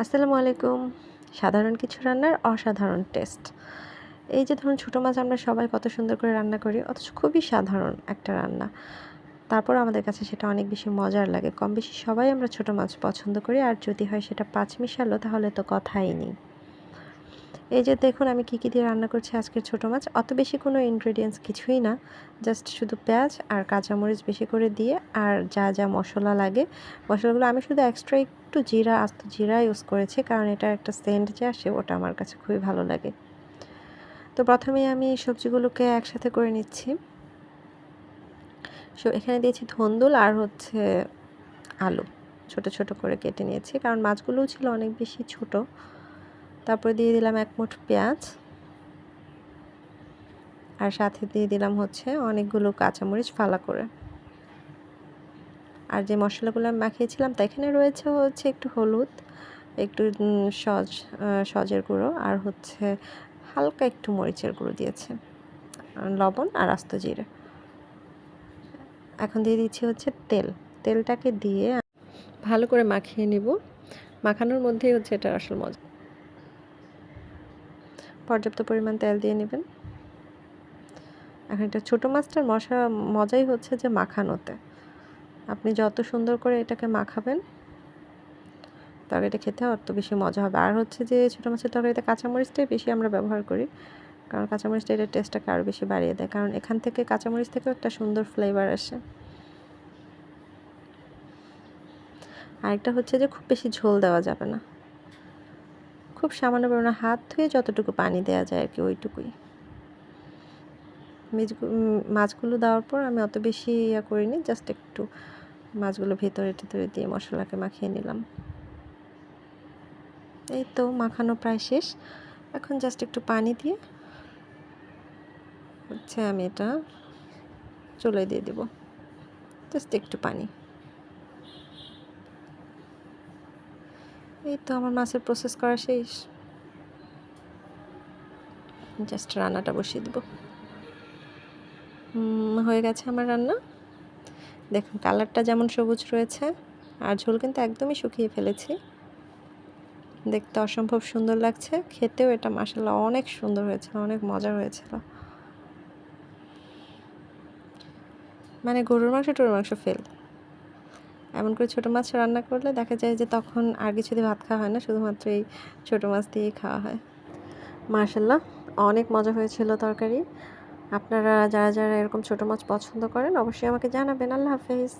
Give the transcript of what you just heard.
আসসালামু আলাইকুম। সাধারণ কিছু রান্নার অসাধারণ টেস্ট। এই যে ধরুন ছোটো মাছ আমরা সবাই কত সুন্দর করে রান্না করি, অথচ খুবই সাধারণ একটা রান্না। তারপর আমাদের কাছে সেটা অনেক বেশি মজার লাগে। কম বেশি সবাই আমরা ছোটো মাছ পছন্দ করি, আর যদি হয় সেটা পাঁচ মিশালো, তাহলে তো কথাই নেই। এই যে দেখুন আমি কী কী দিয়ে রান্না করছি আজকের ছোটো মাছ। অত বেশি কোনো ইনগ্রেডিয়েন্টস কিছুই না। জাস্ট শুধু পেঁয়াজ আর কাঁচামরিচ বেশি করে দিয়ে আর যা যা মশলা লাগে, মশলাগুলো আমি শুধু এক্সট্রা একটু জিরা, আস্ত জিরা ইউজ করেছি কারণ এটা একটা সেন্ট যে আসে ওটা আমার কাছে খুবই ভালো লাগে। তো প্রথমেই আমি সবজিগুলোকে একসাথে করে নিচ্ছি। সো এখানে দিয়েছি ধন্দুল আর হচ্ছে আলু। ছোট ছোট করে কেটে নিয়েছি কারণ মাছগুলোও ছিল অনেক বেশি ছোট। তারপরে দিয়ে দিলাম এক মুঠ পেঁয়াজ। আর সাথে দিয়ে দিলাম হচ্ছে অনেকগুলো কাঁচামরিচ ফালা করে। আর যে মশলাগুলো আমি মাখিয়েছিলাম, তা এখানে রয়েছে হচ্ছে একটু হলুদ, একটু সজ সজের গুঁড়ো, আর হচ্ছে হালকা একটু মরিচের গুঁড়ো দিয়েছে। লবণ আর আস্ত জিরে। এখন দিয়ে দিচ্ছি হচ্ছে তেল। তেলটাকে দিয়ে ভালো করে মাখিয়ে নিব। মাখানোর মধ্যেই হচ্ছে এটা আসল মজা। পর্যাপ্ত পরিমাণ তেল দিয়ে নেবেন। এখন এটা ছোটো মাছটার মশা, মজাই হচ্ছে যে মাখানোতে। আপনি যত সুন্দর করে এটাকে মাখাবেন, তরকারিটা খেতে অত বেশি মজা হবে। আর হচ্ছে যে ছোটো মাছের তরকারিতে কাঁচামরিচটাই বেশি আমরা ব্যবহার করি, কারণ কাঁচামরিচটা এটার টেস্টটাকে আরও বেশি বাড়িয়ে দেয়। কারণ এখান থেকে কাঁচামরিচ থেকেও একটা সুন্দর ফ্লেভার আসে। আরেকটা হচ্ছে যে খুব বেশি ঝোল দেওয়া যাবে না। খুব সামান্য পরিমাণে হাত ধুয়ে যতটুকু পানি দেওয়া যায় আর কি ওইটুকুই মাছগুলো দেওয়ার পর আমি অত বেশি ইয়া করিনি জাস্ট একটু মাছগুলো ভেতরে টেতরে দিয়ে মশলাকে মাখিয়ে নিলাম। এই তো মাখানো প্রায় শেষ। এখন জাস্ট একটু পানি দিয়ে হচ্ছে আমি এটা চলে দিয়ে দেব। জাস্ট একটু পানি। এই তো আমার মাছের প্রসেস করা শেষ। জাস্ট রান্নাটা বসিয়ে দেবো। হয়ে গেছে আমার রান্না। দেখুন কালারটা যেমন সবুজ রয়েছে, আর ঝোল কিন্তু একদমই শুকিয়ে ফেলেছি। দেখতে অসম্ভব সুন্দর লাগছে। খেতেও এটা মাসাল্লাহ অনেক সুন্দর হয়েছিল, অনেক মজা হয়েছিল। মানে গরুর মাংস, টরুর মাংস ফেল এমন করে ছোটো মাছ রান্না করলে দেখা যায় যে তখন আর কিছু দিয়ে ভাত খাওয়া হয় না, শুধুমাত্র এই ছোটো মাছ দিয়েই খাওয়া হয়। মার্শাল্লাহ অনেক মজা হয়েছিল তরকারি। আপনারা যারা যারা এরকম ছোটো মাছ পছন্দ করেন, অবশ্যই আমাকে জানাবেন। আল্লাহ হাফেজ।